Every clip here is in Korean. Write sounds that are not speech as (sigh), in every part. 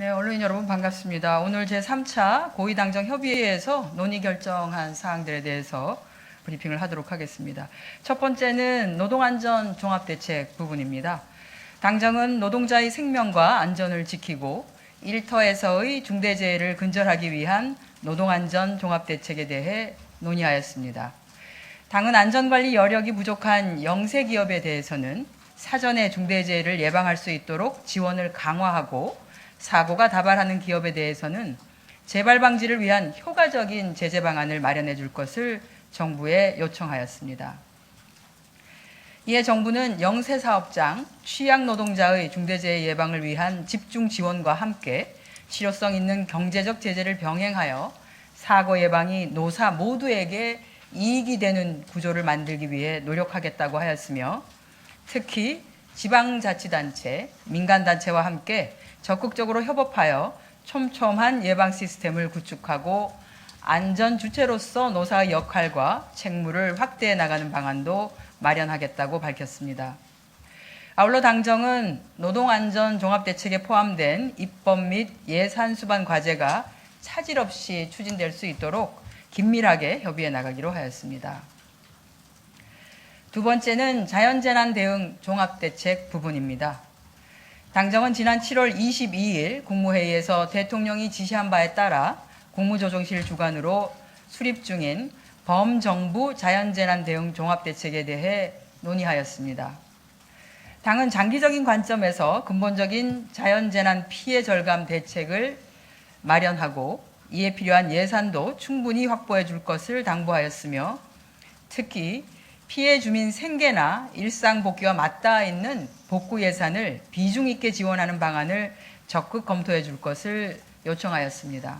네, 언론인 여러분 반갑습니다. 오늘 제3차 고위당정 협의회에서 논의 결정한 사항들에 대해서 브리핑을 하도록 하겠습니다. 첫 번째는 노동안전 종합대책 부분입니다. 당정은 노동자의 생명과 안전을 지키고 일터에서의 중대재해를 근절하기 위한 노동안전 종합대책에 대해 논의하였습니다. 당은 안전관리 여력이 부족한 영세 기업에 대해서는 사전에 중대재해를 예방할 수 있도록 지원을 강화하고 사고가 다발하는 기업에 대해서는 재발 방지를 위한 효과적인 제재 방안을 마련해 줄 것을 정부에 요청하였습니다. 이에 정부는 영세 사업장, 취약 노동자의 중대재해 예방을 위한 집중 지원과 함께 실효성 있는 경제적 제재를 병행하여 사고 예방이 노사 모두에게 이익이 되는 구조를 만들기 위해 노력하겠다고 하였으며 특히 지방자치단체, 민간단체와 함께 적극적으로 협업하여 촘촘한 예방 시스템을 구축하고 안전 주체로서 노사의 역할과 책무를 확대해 나가는 방안도 마련하겠다고 밝혔습니다. 아울러 당정은 노동안전 종합대책에 포함된 입법 및 예산 수반 과제가 차질 없이 추진될 수 있도록 긴밀하게 협의해 나가기로 하였습니다. 두 번째는 자연재난 대응 종합대책 부분입니다. 당정은 지난 7월 22일 국무회의에서 대통령이 지시한 바에 따라 국무조정실 주관으로 수립 중인 범정부 자연재난 대응 종합대책에 대해 논의하였습니다. 당은 장기적인 관점에서 근본적인 자연재난 피해 절감 대책을 마련하고 이에 필요한 예산도 충분히 확보해 줄 것을 당부하였으며 특히 피해 주민 생계나 일상 복귀와 맞닿아 있는 복구 예산을 비중 있게 지원하는 방안을 적극 검토해 줄 것을 요청하였습니다.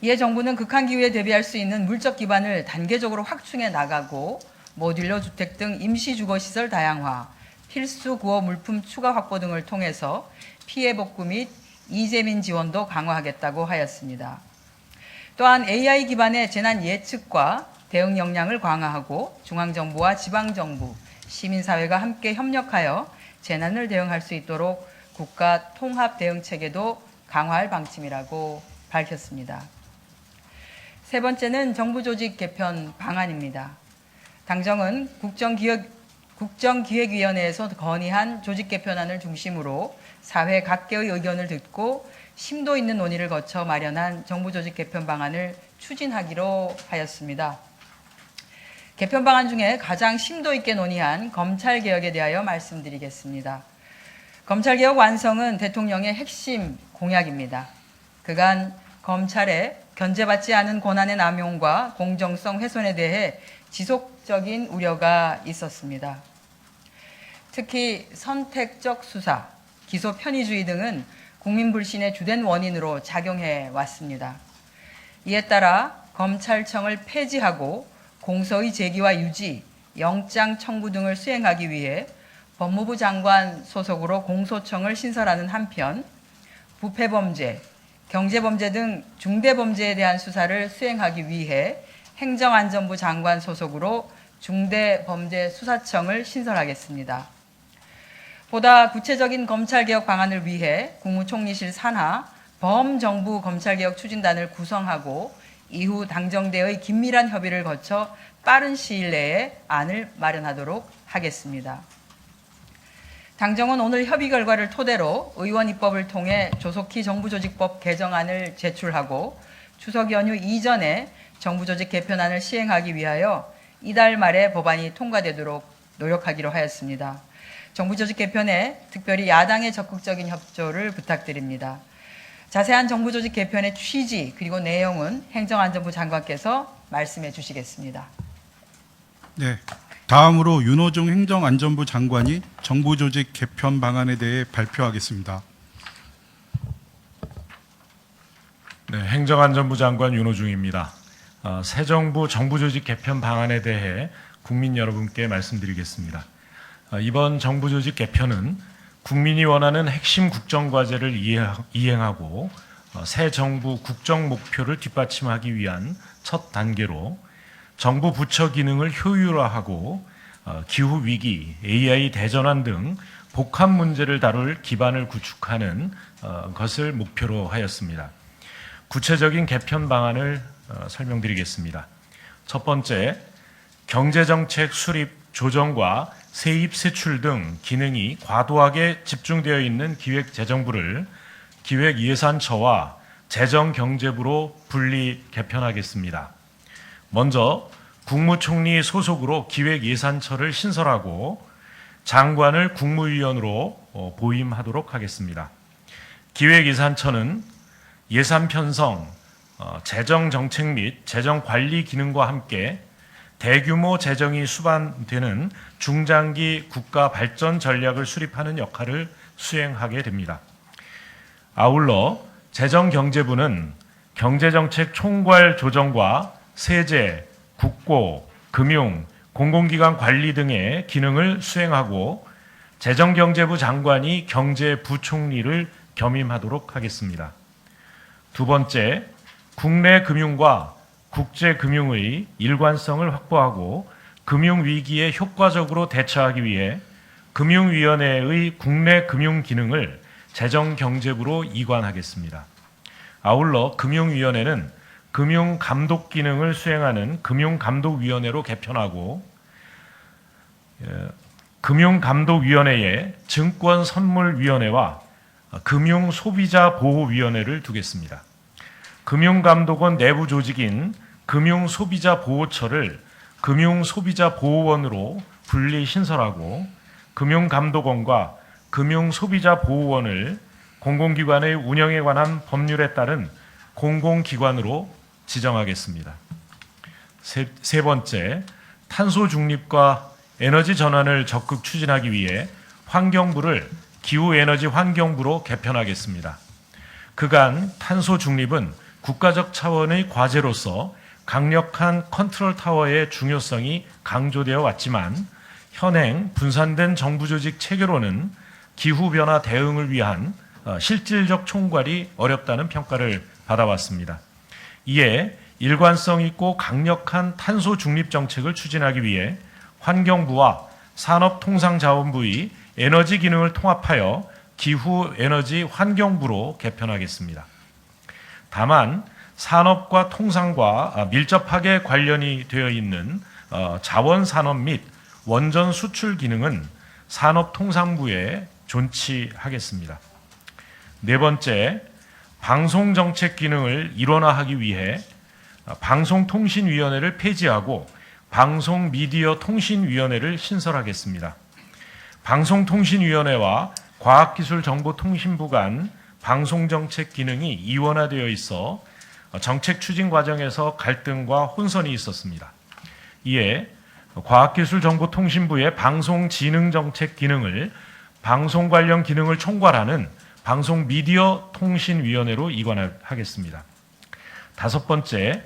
이에 정부는 극한 기후에 대비할 수 있는 물적 기반을 단계적으로 확충해 나가고 모듈러 주택 등 임시 주거 시설 다양화, 필수 구호 물품 추가 확보 등을 통해서 피해 복구 및 이재민 지원도 강화하겠다고 하였습니다. 또한 AI 기반의 재난 예측과 대응 역량을 강화하고 중앙정부와 지방정부, 시민사회가 함께 협력하여 재난을 대응할 수 있도록 국가 통합 대응 체계도 강화할 방침이라고 밝혔습니다. 세 번째는 정부 조직 개편 방안입니다. 당정은 국정기획, 국정기획위원회에서 건의한 조직 개편안을 중심으로 사회 각계의 의견을 듣고 심도 있는 논의를 거쳐 마련한 정부 조직 개편 방안을 추진하기로 하였습니다. 개편 방안 중에 가장 심도 있게 논의한 검찰 개혁에 대하여 말씀드리겠습니다. 검찰 개혁 완성은 대통령의 핵심 공약입니다. 그간 검찰의 견제받지 않은 권한의 남용과 공정성 훼손에 대해 지속적인 우려가 있었습니다. 특히 선택적 수사, 기소 편의주의 등은 국민 불신의 주된 원인으로 작용해 왔습니다. 이에 따라 검찰청을 폐지하고 공소의 제기와 유지, 영장 청구 등을 수행하기 위해 법무부 장관 소속으로 공소청을 신설하는 한편 부패범죄, 경제범죄 등 중대범죄에 대한 수사를 수행하기 위해 행정안전부 장관 소속으로 중대범죄수사청을 신설하겠습니다. 보다 구체적인 검찰개혁 방안을 위해 국무총리실 산하 범정부 검찰개혁 추진단을 구성하고 이후 당정대의 긴밀한 협의를 거쳐 빠른 시일 내에 안을 마련하도록 하겠습니다. 당정은 오늘 협의 결과를 토대로 의원 입법을 통해 조속히 정부조직법 개정안을 제출하고 추석 연휴 이전에 정부조직 개편안을 시행하기 위하여 이달 말에 법안이 통과되도록 노력하기로 하였습니다. 정부조직 개편에 특별히 야당의 적극적인 협조를 부탁드립니다. 자세한 정부조직 개편의 취지 그리고 내용은 행정안전부 장관께서 말씀해 주시겠습니다. 네. 다음으로 윤호중 행정안전부 장관이 정부 조직 개편 방안에 대해 발표하겠습니다. 네, 행정안전부 장관 윤호중입니다. 어, 새 정부 정부 조직 개편 방안에 대해 국민 여러분께 말씀드리겠습니다. 어, 이번 정부 조직 개편은 국민이 원하는 핵심 국정 과제를 이행하고 어, 새 정부 국정 목표를 뒷받침하기 위한 첫 단계로 정부 부처 기능을 효율화하고 어, 기후 위기, AI 대전환 등 복합 문제를 다룰 기반을 구축하는 어, 것을 목표로 하였습니다. 구체적인 개편 방안을 어, 설명드리겠습니다. 첫 번째, 경제정책 수립 조정과 세입 세출 등 기능이 과도하게 집중되어 있는 기획재정부를 기획예산처와 재정경제부로 분리 개편하겠습니다. 먼저 국무총리 소속으로 기획예산처를 신설하고 장관을 국무위원으로 어, 보임하도록 하겠습니다. 기획예산처는 예산 편성, 어, 재정 정책 및 재정 관리 기능과 함께 대규모 재정이 수반되는 중장기 국가 발전 전략을 수립하는 역할을 수행하게 됩니다. 아울러 재정경제부는 경제정책 총괄 조정과 세제, 국고, 금융, 공공기관 관리 등의 기능을 수행하고 재정경제부 장관이 경제부총리를 겸임하도록 하겠습니다. 두 번째, 국내 금융과 국제 금융의 일관성을 확보하고 금융 위기에 효과적으로 대처하기 위해 금융위원회의 국내 금융 기능을 재정경제부로 이관하겠습니다. 아울러 금융위원회는 금융감독 기능을 수행하는 금융감독위원회로 개편하고 예, 금융감독위원회에 증권선물위원회와 금융소비자보호위원회를 두겠습니다. 금융감독원 내부 조직인 금융소비자보호처를 금융소비자보호원으로 분리 신설하고 금융감독원과 금융소비자보호원을 공공기관의 운영에 관한 법률에 따른 공공기관으로 지정하겠습니다. 세, 세 번째, 탄소 중립과 에너지 전환을 적극 추진하기 위해 환경부를 기후에너지 환경부로 개편하겠습니다. 그간 탄소 중립은 국가적 차원의 과제로서 강력한 컨트롤 타워의 중요성이 강조되어 왔지만 현행 분산된 정부 조직 체계로는 기후 변화 대응을 위한 어, 실질적 총괄이 어렵다는 평가를 받아왔습니다. 이에 일관성 있고 강력한 탄소 중립 정책을 추진하기 위해 환경부와 산업통상자원부의 에너지 기능을 통합하여 기후 에너지 환경부로 개편하겠습니다. 다만 산업과 통상과 아, 밀접하게 관련이 되어 있는 어, 자원 산업 및 원전 수출 기능은 산업통상부에 존치하겠습니다. 네 번째, 방송 정책 기능을 일원화하기 위해 어, 방송통신위원회를 폐지하고 방송미디어통신위원회를 신설하겠습니다. 방송통신위원회와 과학기술정보통신부 간 방송정책 기능이 이원화되어 있어 정책 추진 과정에서 갈등과 혼선이 있었습니다. 이에 과학기술정보통신부의 방송지능정책 기능을 방송 관련 기능을 총괄하는 방송미디어통신위원회로 이관하겠습니다. 다섯 번째,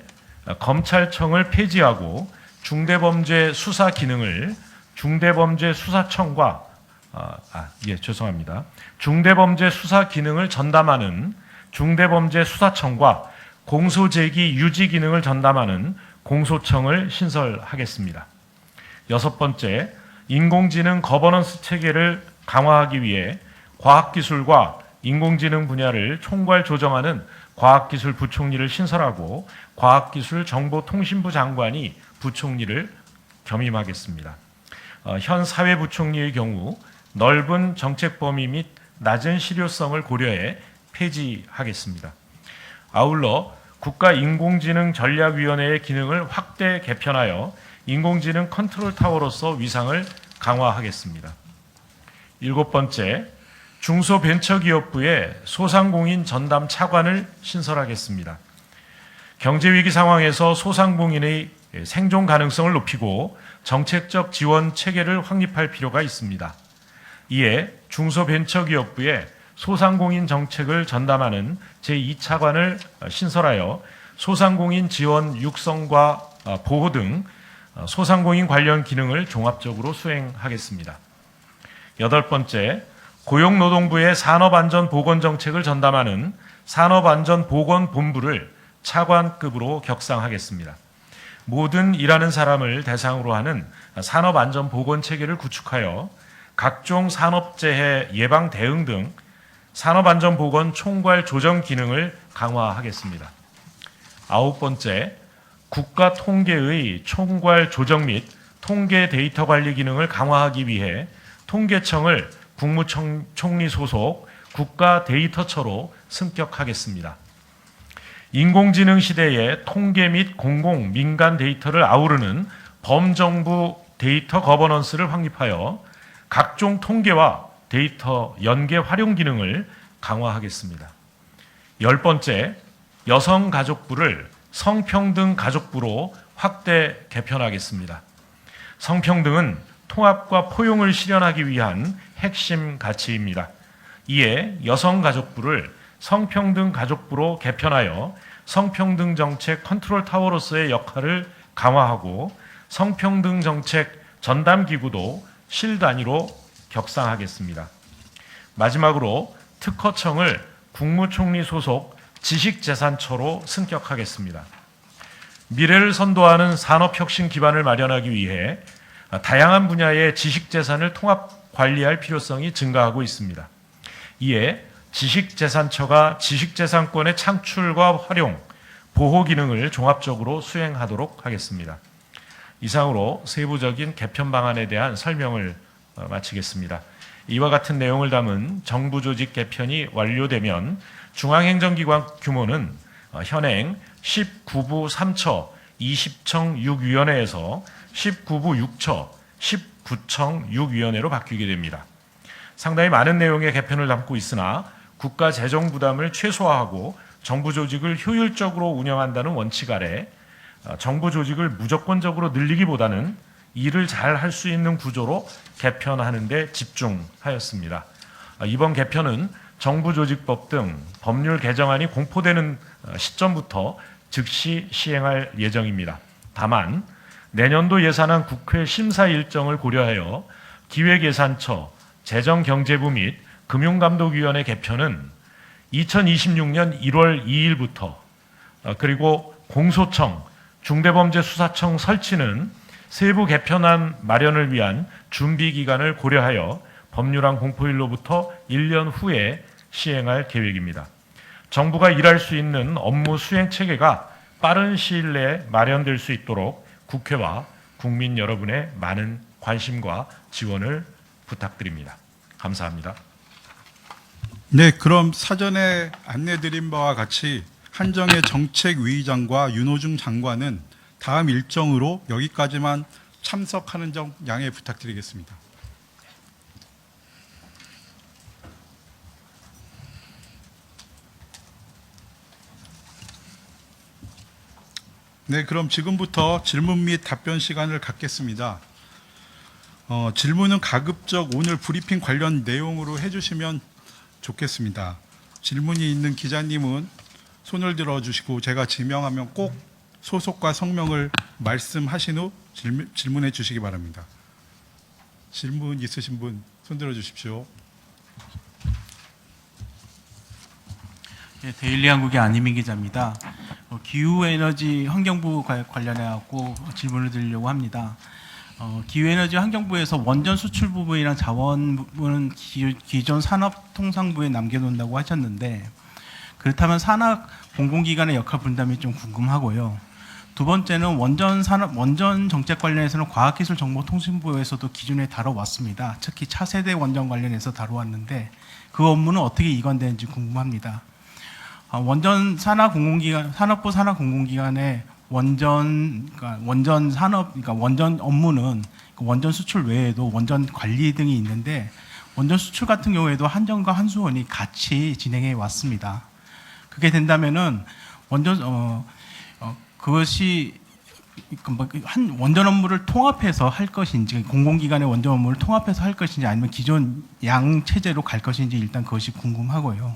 검찰청을 폐지하고 중대범죄 수사 기능을 중대범죄 수사청과 아, 아, 예, 죄송합니다. 중대범죄 수사 기능을 전담하는 중대범죄 수사청과 공소제기 유지 기능을 전담하는 공소청을 신설하겠습니다. 여섯 번째, 인공지능 거버넌스 체계를 강화하기 위해 과학기술과 인공지능 분야를 총괄 조정하는 과학기술 부총리를 신설하고 과학기술 정보통신부 장관이 부총리를 겸임하겠습니다. 어, 현 사회부총리의 경우 넓은 정책 범위 및 낮은 실효성을 고려해 폐지하겠습니다. 아울러 국가인공지능 전략위원회의 기능을 확대 개편하여 인공지능 컨트롤 타워로서 위상을 강화하겠습니다. 일곱 번째, 중소벤처기업부의 소상공인 전담 차관을 신설하겠습니다. 경제위기 상황에서 소상공인의 생존 가능성을 높이고 정책적 지원 체계를 확립할 필요가 있습니다. 이에 중소벤처기업부에 소상공인 정책을 전담하는 제2차관을 신설하여 소상공인 지원 육성과 보호 등 소상공인 관련 기능을 종합적으로 수행하겠습니다. 여덟 번째, 고용노동부의 산업안전보건정책을 전담하는 산업안전보건본부를 차관급으로 격상하겠습니다. 모든 일하는 사람을 대상으로 하는 산업안전보건 체계를 구축하여 각종 산업재해 예방 대응 등 산업안전보건 총괄 조정 기능을 강화하겠습니다. 아홉 번째, 국가 통계의 총괄 조정 및 통계 데이터 관리 기능을 강화하기 위해 통계청을 국무총리 소속 국가 데이터처로 승격하겠습니다. 인공지능 시대에 통계 및 공공 민간 데이터를 아우르는 범정부 데이터 거버넌스를 확립하여 각종 통계와 데이터 연계 활용 기능을 강화하겠습니다. 열 번째, 여성 가족부를 성평등 가족부로 확대 개편하겠습니다. 성평등은 통합과 포용을 실현하기 위한 핵심 가치입니다. 이에 여성 가족부를 성평등 가족부로 개편하여 성평등 정책 컨트롤 타워로서의 역할을 강화하고 성평등 정책 전담 기구도 실 단위로 격상하겠습니다. 마지막으로 특허청을 국무총리 소속 지식재산처로 승격하겠습니다. 미래를 선도하는 산업혁신 기반을 마련하기 위해 다양한 분야의 지식재산을 통합 관리할 필요성이 증가하고 있습니다. 이에 지식재산처가 지식재산권의 창출과 활용, 보호 기능을 종합적으로 수행하도록 하겠습니다. 이상으로 세부적인 개편 방안에 대한 설명을 어, 마치겠습니다. 이와 같은 내용을 담은 정부 조직 개편이 완료되면 중앙행정기관 규모는 어, 현행 19부 3처 20청 6위원회에서 19부 6처 19청 6위원회로 바뀌게 됩니다. 상당히 많은 내용의 개편을 담고 있으나 국가 재정 부담을 최소화하고 정부 조직을 효율적으로 운영한다는 원칙 아래 어, 정부 조직을 무조건적으로 늘리기보다는 일을 잘 할 수 있는 구조로 개편하는 데 집중하였습니다. 어, 이번 개편은 정부조직법 등 법률 개정안이 공포되는 어, 시점부터 즉시 시행할 예정입니다. 다만 내년도 예산안 국회 심사 일정을 고려하여 기획예산처, 재정경제부 및 금융감독위원회 개편은 2026년 1월 2일부터 어, 그리고 공소청, 중대범죄수사청 설치는 세부 개편안 마련을 위한 준비 기간을 고려하여 법률안 공포일로부터 1년 후에 시행할 계획입니다. 정부가 일할 수 있는 업무 수행 체계가 빠른 시일 내에 마련될 수 있도록 국회와 국민 여러분의 많은 관심과 지원을 부탁드립니다. 감사합니다. 네, 그럼 사전에 안내드린 바와 같이 한정의 정책위의장과 윤호중 장관은 다음 일정으로 여기까지만 참석하는 점 양해 부탁드리겠습니다. 네, 그럼 지금부터 질문 및 답변 시간을 갖겠습니다. 어, 질문은 가급적 오늘 브리핑 관련 내용으로 해주시면 좋겠습니다. 질문이 있는 기자님은 손을 들어주시고 제가 지명하면 꼭 소속과 성명을 말씀하신 후 질문, 질문 해 주시기 바랍니다. 질문 있으신 분 손 들어 주십시오. 네, 데일리 한국의 안희민 기자입니다. 어, 기후에너지 환경부 관- 관련해 갖고 질문을 드리려고 합니다. 어, 기후에너지 환경부에서 원전 수출 부분이랑 자원 부분은 기, 기존 산업통상부에 남겨놓는다고 하셨는데 그렇다면 산업 공공기관의 역할 분담이 좀 궁금하고요. 두 번째는 원전 산업 원전 정책 관련해서는 과학기술정보통신부에서도 기존에 다뤄왔습니다. 특히 차세대 원전 관련해서 다뤄왔는데 그 업무는 어떻게 이관되는지 궁금합니다. 아, 원전 산하 공공기관 산업부 산하 공공기관의 원전 그러니까 원전 산업 그러니까 원전 업무는 그 원전 수출 외에도 원전 관리 등이 있는데 원전 수출 같은 경우에도 한전과 한수원이 같이 진행해 왔습니다. 그게 된다면은 원전 어, 어 그것이 그뭐한 원전 업무를 통합해서 할 것인지 공공기관의 원전 업무를 통합해서 할 것인지 아니면 기존 양 체제로 갈 것인지 일단 그것이 궁금하고요.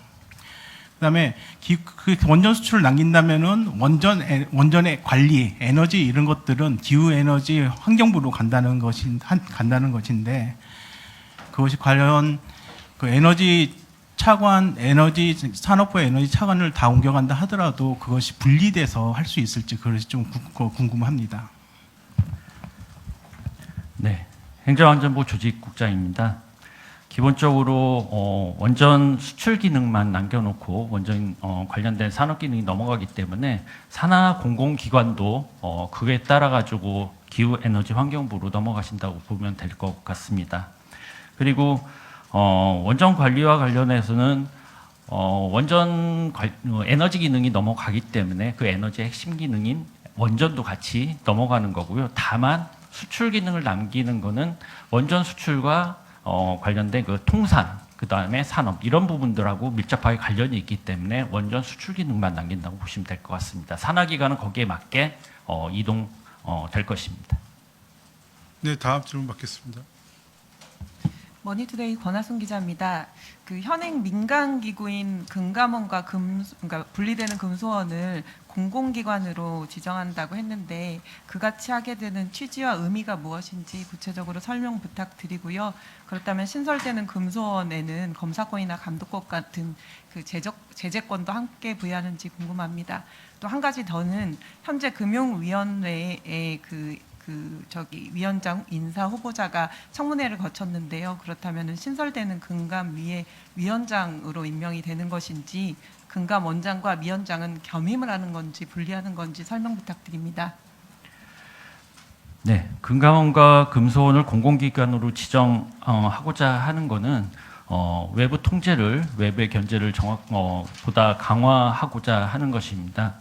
그다음에 기, 그 원전 수출을 남긴다면은 원전 에- 원전의 관리, 에너지 이런 것들은 기후 에너지 환경부로 간다는 것인 한, 간다는 것인데 그것이 과연 그 에너지 차관 에너지 산업부의 에너지 차관을 다 옮겨간다 하더라도 그것이 분리돼서 할 수 있을지 그것이 좀 궁금합니다. 네, 행정안전부 조직국장입니다. 기본적으로 어, 원전 수출 기능만 남겨놓고 원전 어, 관련된 산업 기능이 넘어가기 때문에 산하 공공기관도 어, 그에 따라 가지고 기후 에너지 환경부로 넘어가신다고 보면 될 것 같습니다. 그리고 어, 원전 관리와 관련해서는 어, 원전 관- 어, 에너지 기능이 넘어가기 때문에 그 에너지의 핵심 기능인 원전도 같이 넘어가는 거고요. 다만 수출 기능을 남기는 거는 원전 수출과 어, 관련된 그 통산, 그 다음에 산업 이런 부분들하고 밀접하게 관련이 있기 때문에 원전 수출 기능만 남긴다고 보시면 될 것 같습니다. 산하 기관은 거기에 맞게 어, 이동 어, 될 것입니다. 네, 다음 질문 받겠습니다. 머니투데이 권하순 기자입니다. 그 현행 민간 기구인 금감원과 금 그러니까 분리되는 금소원을 공공기관으로 지정한다고 했는데 그같이 하게 되는 취지와 의미가 무엇인지 구체적으로 설명 부탁드리고요. 그렇다면 신설되는 금소원에는 검사권이나 감독권 같은 그 제적 제재권도 함께 부여하는지 궁금합니다. 또 한 가지 더는 현재 금융위원회의 그, 그 저기 위원장 인사 후보자가 청문회를 거쳤는데요. 그렇다면 신설되는 금감위의 위원장으로 임명이 되는 것인지 금감 원장과 위원장은 겸임을 하는 건지 분리하는 건지 설명 부탁드립니다. 네, 금감원과 금소원을 공공기관으로 지정하고자 하는 것은 어, 외부 통제를 외부의 견제를 정확 어, 보다 강화하고자 하는 것입니다.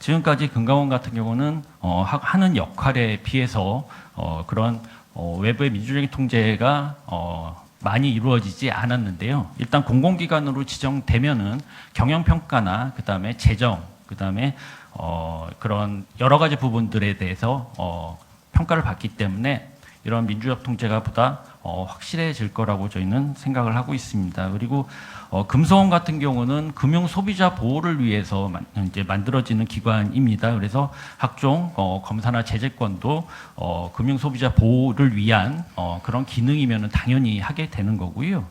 지금까지 금감원 같은 경우는 어, 하- 하는 역할에 비해서 어, 그런 어, 외부의 민주적인 통제가 어, 많이 이루어지지 않았는데요. 일단 공공기관으로 지정되면은 경영 평가나 그다음에 재정, 그다음에 어, 그런 여러 가지 부분들에 대해서 어, 평가를 받기 때문에 이런 민주적 통제가 보다 어, 확실해질 거라고 저희는 생각을 하고 있습니다. 그리고 어, 금소원 같은 경우는 금융 소비자 보호를 위해서 만, 이제 만들어지는 기관입니다. 그래서 각종 어, 검사나 제재권도 어, 금융 소비자 보호를 위한 어, 그런 기능이면 당연히 하게 되는 거고요.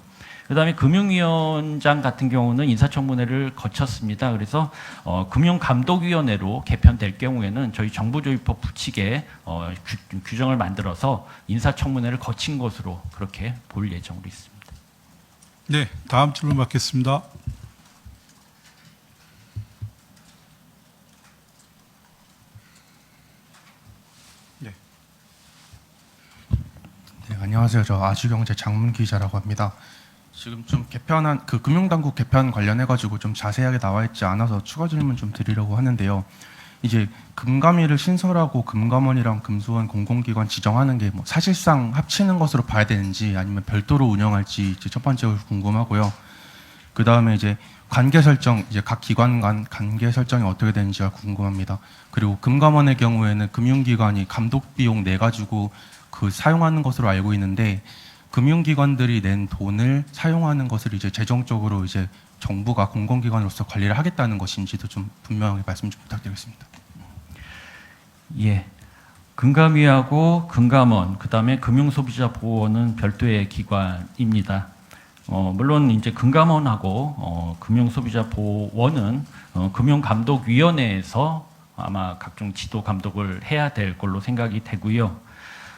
그다음에 금융위원장 같은 경우는 인사청문회를 거쳤습니다. 그래서 어, 금융감독위원회로 개편될 경우에는 저희 정부조직법 부칙에 어, 규, 규정을 만들어서 인사청문회를 거친 것으로 그렇게 볼 예정으로 있습니다. 네, 다음 질문 받겠습니다. 네, 네, 안녕하세요. 저 아주경제 장문 기자라고 합니다. 지금 좀 개편한 그 금융당국 개편 관련해 가지고 좀 자세하게 나와 있지 않아서 추가 질문 좀 드리려고 하는데요. 이제 금감위를 신설하고 금감원이랑 금소원 공공기관 지정하는 게 뭐 사실상 합치는 것으로 봐야 되는지 아니면 별도로 운영할지 이제 첫 번째로 궁금하고요. 그 다음에 이제 관계 설정 이제 각 기관 간 관계 설정이 어떻게 되는지가 궁금합니다. 그리고 금감원의 경우에는 금융기관이 감독 비용 내 가지고 그 사용하는 것으로 알고 있는데 금융기관들이 낸 돈을 사용하는 것을 이제 재정적으로 이제 정부가 공공기관으로서 관리를 하겠다는 것인지도 좀 분명하게 말씀 좀 부탁드리겠습니다. 예. 금감위하고 금감원, 그 다음에 금융소비자보호원은 별도의 기관입니다. 어, 물론 이제 금감원하고 어, 금융소비자보호원은 어, 금융감독위원회에서 아마 각종 지도 감독을 해야 될 걸로 생각이 되고요.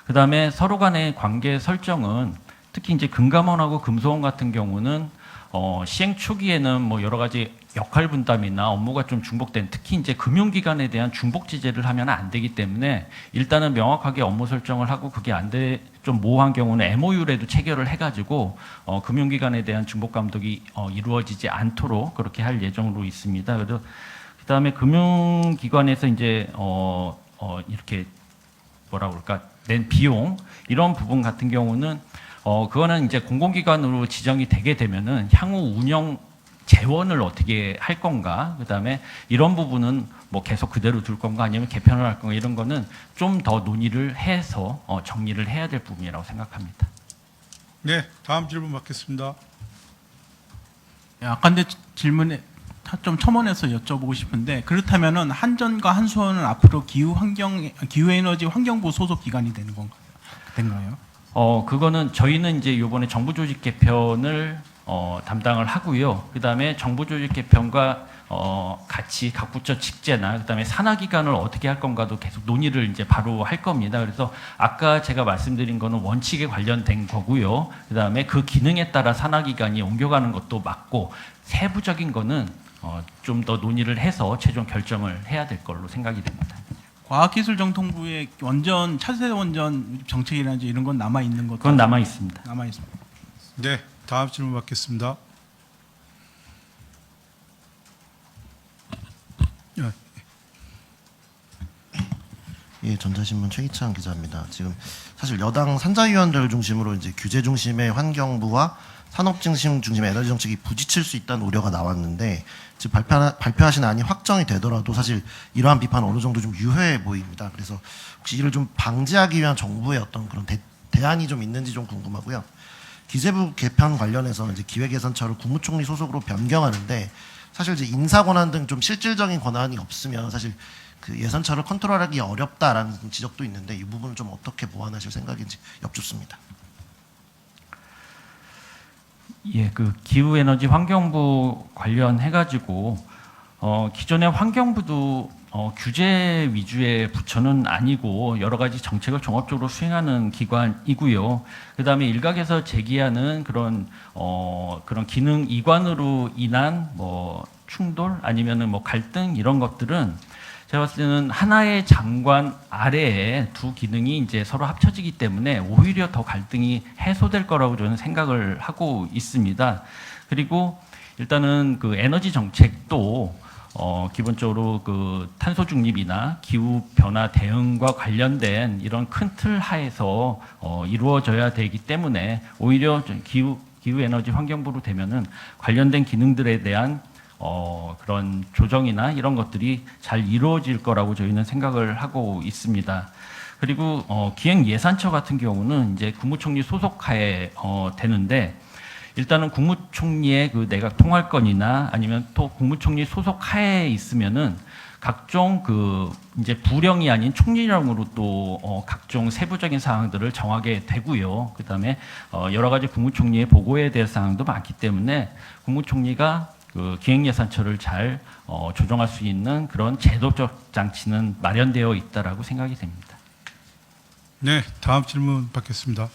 그 다음에 서로 간의 관계 설정은 특히 이제 금감원하고 금소원 같은 경우는 어, 시행 초기에는 뭐 여러 가지 역할 분담이나 업무가 좀 중복된 특히 이제 금융기관에 대한 중복 지재를 하면 안 되기 때문에 일단은 명확하게 업무 설정을 하고 그게 안 돼 좀 모호한 경우는 MOU라도 체결을 해가지고 어, 금융기관에 대한 중복 감독이 어, 이루어지지 않도록 그렇게 할 예정으로 있습니다. 그래서 그다음에 금융기관에서 이제 어, 어, 이렇게 뭐라 그럴까 낸 비용 이런 부분 같은 경우는 어 그거는 이제 공공기관으로 지정이 되게 되면은 향후 운영 재원을 어떻게 할 건가 그다음에 이런 부분은 뭐 계속 그대로 둘 건가 아니면 개편을 할 건가 이런 거는 좀 더 논의를 해서 어 정리를 해야 될 부분이라고 생각합니다. 네, 다음 질문 받겠습니다. 예, 아까 내 질문에 다- 좀 첨언해서 여쭤보고 싶은데 그렇다면은 한전과 한수원은 앞으로 기후 환경 기후 에너지 환경부 소속 기관이 되는 건가요? 된가요? 어 그거는 저희는 이제 이번에 정부 조직 개편을 어, 담당을 하고요. 그다음에 정부 조직 개편과 어, 같이 각 부처 직제나 그다음에 산하 기관을 어떻게 할 건가도 계속 논의를 이제 바로 할 겁니다. 그래서 아까 제가 말씀드린 거는 원칙에 관련된 거고요. 그다음에 그 기능에 따라 산하 기관이 옮겨가는 것도 맞고 세부적인 거는 어, 좀 더 논의를 해서 최종 결정을 해야 될 걸로 생각이 됩니다. 과학기술정통부의 원전 차세대 원전 정책이라든지 이런 건 남아 있는 것도 그건 남아 있습니다. 남아 있습니다. 네, 다음 질문 받겠습니다. 예, 전자신문 최기찬 기자입니다. 지금 사실 여당 산자위원들 중심으로 이제 규제 중심의 환경부와 산업 중심 중심의 에너지 정책이 부딪힐 수 있다는 우려가 나왔는데 지금 발표 발표하신 안이 확정이 되더라도 사실 이러한 비판은 어느 정도 좀 유효해 보입니다. 그래서 혹시 이를 좀 방지하기 위한 정부의 어떤 그런 대, 대안이 좀 있는지 좀 궁금하고요. 기재부 개편 관련해서 이제 기획예산처를 국무총리 소속으로 변경하는데 사실 이제 인사 권한 등 좀 실질적인 권한이 없으면 사실 그 예산처를 컨트롤하기 어렵다라는 지적도 있는데 이 부분을 좀 어떻게 보완하실 생각인지 여쭙습니다. 예, 그 기후 에너지 환경부 관련해 가지고 어, 기존의 환경부도 어, 규제 위주의 부처는 아니고 여러 가지 정책을 종합적으로 수행하는 기관이고요. 그 다음에 일각에서 제기하는 그런 어, 그런 기능 이관으로 인한 뭐 충돌 아니면은 뭐 갈등 이런 것들은 제가 봤을 때는 하나의 장관 아래에 두 기능이 이제 서로 합쳐지기 때문에 오히려 더 갈등이 해소될 거라고 저는 생각을 하고 있습니다. 그리고 일단은 그 에너지 정책도 어, 기본적으로 그 탄소 중립이나 기후 변화 대응과 관련된 이런 큰 틀 하에서 어, 이루어져야 되기 때문에 오히려 좀 기후 기후 에너지 환경부로 되면은 관련된 기능들에 대한 어, 그런 조정이나 이런 것들이 잘 이루어질 거라고 저희는 생각을 하고 있습니다. 그리고 어, 기획 예산처 같은 경우는 이제 국무총리 소속하에 어, 되는데 일단은 국무총리의 그 내각 통할권이나 아니면 또 국무총리 소속 하에 있으면은 각종 그 이제 부령이 아닌 총리령으로 또 어, 각종 세부적인 사항들을 정하게 되고요. 그다음에 어, 여러 가지 국무총리의 보고에 대한 사항도 많기 때문에 국무총리가 그 기획예산처를 잘 어, 조정할 수 있는 그런 제도적 장치는 마련되어 있다라고 생각이 됩니다. 네, 다음 질문 받겠습니다.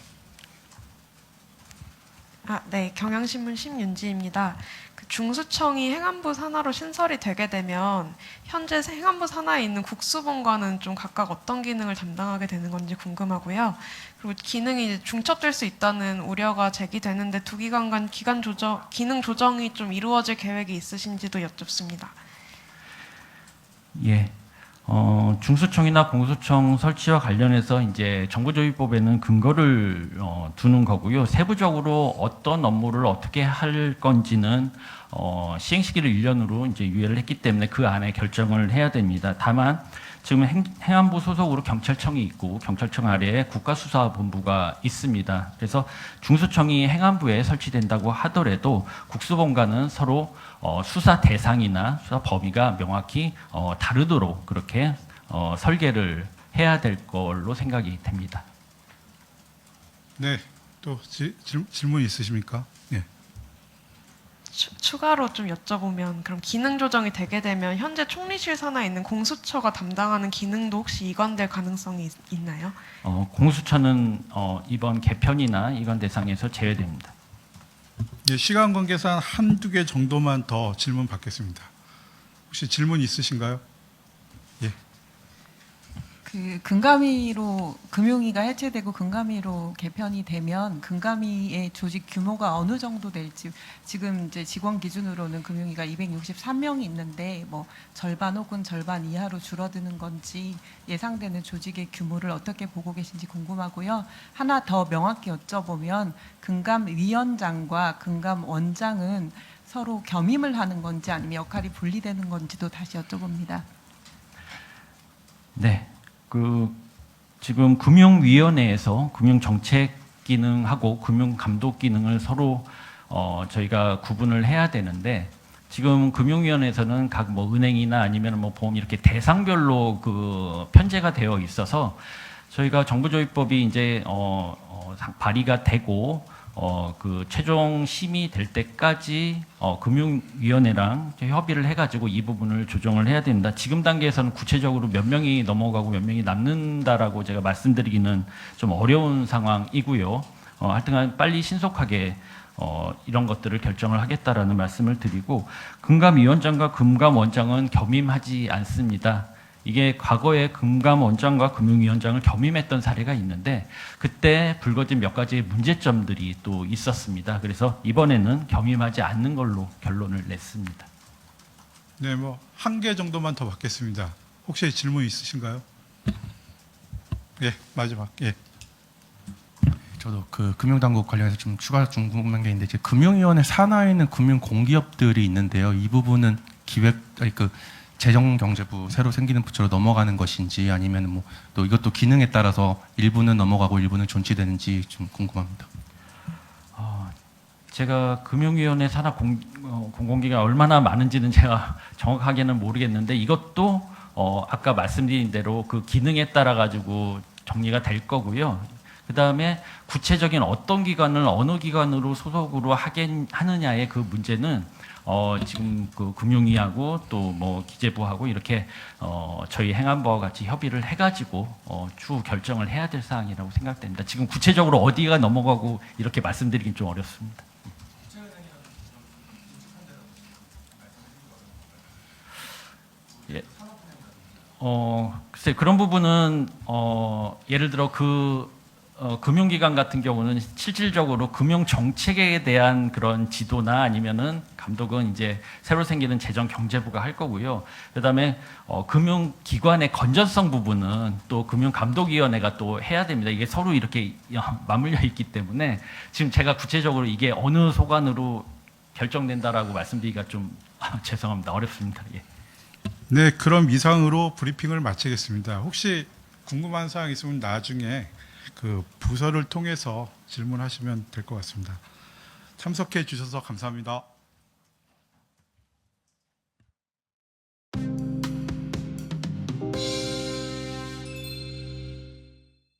아, 네. 경향신문 심윤지입니다. 그 중수청이 행안부 산하로 신설이 되게 되면 현재 행안부 산하에 있는 국수본과는 좀 각각 어떤 기능을 담당하게 되는 건지 궁금하고요. 그리고 기능이 중첩될 수 있다는 우려가 제기되는데 두 기관 간 기간 조정, 기능 조정이 좀 이루어질 계획이 있으신지도 여쭙습니다. 예. 어, 중수청이나 공수청 설치와 관련해서 이제 정부조직법에는 근거를 어, 두는 거고요. 세부적으로 어떤 업무를 어떻게 할 건지는 어, 시행 시기를 1년으로 이제 유예를 했기 때문에 그 안에 결정을 해야 됩니다. 다만 지금 행, 행안부 소속으로 경찰청이 있고 경찰청 아래에 국가수사본부가 있습니다. 그래서 중수청이 행안부에 설치된다고 하더라도 국수본과는 서로 어, 수사 대상이나 수사 범위가 명확히 어, 다르도록 그렇게 어, 설계를 해야 될 걸로 생각이 됩니다. 네, 또 지, 질, 질문 있으십니까? 네. 추, 추가로 좀 여쭤보면 그럼 기능 조정이 되게 되면 현재 총리실 산하에 있는 공수처가 담당하는 기능도 혹시 이관될 가능성이 있, 있나요? 어, 공수처는 어, 이번 개편이나 이관 대상에서 제외됩니다. 예, 시간 관계상 한두 개 정도만 더 질문 받겠습니다. 혹시 질문 있으신가요? 그 금감위로 금융위가 해체되고 금감위로 개편이 되면 금감위의 조직 규모가 어느 정도 될지 지금 이제 직원 기준으로는 금융위가 263명이 있는데 뭐 절반 혹은 절반 이하로 줄어드는 건지 예상되는 조직의 규모를 어떻게 보고 계신지 궁금하고요. 하나 더 명확히 여쭤보면 금감위원장과 금감원장은 서로 겸임을 하는 건지 아니면 역할이 분리되는 건지도 다시 여쭤봅니다. 네, 그 지금 금융위원회에서 금융정책 기능하고 금융감독 기능을 서로 어, 저희가 구분을 해야 되는데 지금 금융위원회에서는 각 뭐 은행이나 아니면 뭐 보험 이렇게 대상별로 그 편제가 되어 있어서 저희가 정부조직법이 이제 어, 어, 발의가 되고 어, 그 최종 심의 될 때까지 어, 금융위원회랑 협의를 해가지고 이 부분을 조정을 해야 됩니다. 지금 단계에서는 구체적으로 몇 명이 넘어가고 몇 명이 남는다라고 제가 말씀드리기는 좀 어려운 상황이고요. 어, 하여튼간 빨리 신속하게 어, 이런 것들을 결정을 하겠다라는 말씀을 드리고 금감위원장과 금감원장은 겸임하지 않습니다. 이게 과거에 금감 원장과 금융위원장을 겸임했던 사례가 있는데 그때 불거진 몇 가지 문제점들이 또 있었습니다. 그래서 이번에는 겸임하지 않는 걸로 결론을 냈습니다. 네, 뭐 한 개 정도만 더 받겠습니다. 혹시 질문 있으신가요? 예, 마지막. 예. 저도 그 금융당국 관련해서 좀 추가 좀 궁금한 게 있는데 이제 금융위원회 산하에 있는 금융 공기업들이 있는데요. 이 부분은 기획 아니 그 재정경제부 새로 생기는 부처로 넘어가는 것인지 아니면 뭐 또 이것도 기능에 따라서 일부는 넘어가고 일부는 존치되는지 좀 궁금합니다. 어, 제가 금융위원회 산하 공, 어, 공공기가 얼마나 많은지는 제가 (laughs) 정확하게는 모르겠는데 이것도 어, 아까 말씀드린 대로 그 기능에 따라 가지고 정리가 될 거고요. 그 다음에 구체적인 어떤 기관을 어느 기관으로 소속으로 하겠, 하느냐의 그 문제는 어, 지금 그 금융위하고 또 뭐 기재부하고 이렇게 어, 저희 행안부와 같이 협의를 해가지고 어, 추후 결정을 해야 될 사항이라고 생각됩니다. 지금 구체적으로 어디가 넘어가고 이렇게 말씀드리긴 좀 어렵습니다. 예. 어, 글쎄 그런 부분은 어, 예를 들어 그 어, 금융기관 같은 경우는 실질적으로 금융 정책에 대한 그런 지도나 아니면은 감독은 이제 새로 생기는 재정 경제부가 할 거고요. 그다음에 어, 금융기관의 건전성 부분은 또 금융감독위원회가 또 해야 됩니다. 이게 서로 이렇게 맞물려 있기 때문에 지금 제가 구체적으로 이게 어느 소관으로 결정된다라고 말씀드리기가 좀 (laughs) 죄송합니다. 어렵습니다. 예. 네, 그럼 이상으로 브리핑을 마치겠습니다. 혹시 궁금한 사항 있으면 나중에 그 부서를 통해서 질문하시면 될 것 같습니다. 참석해 주셔서 감사합니다.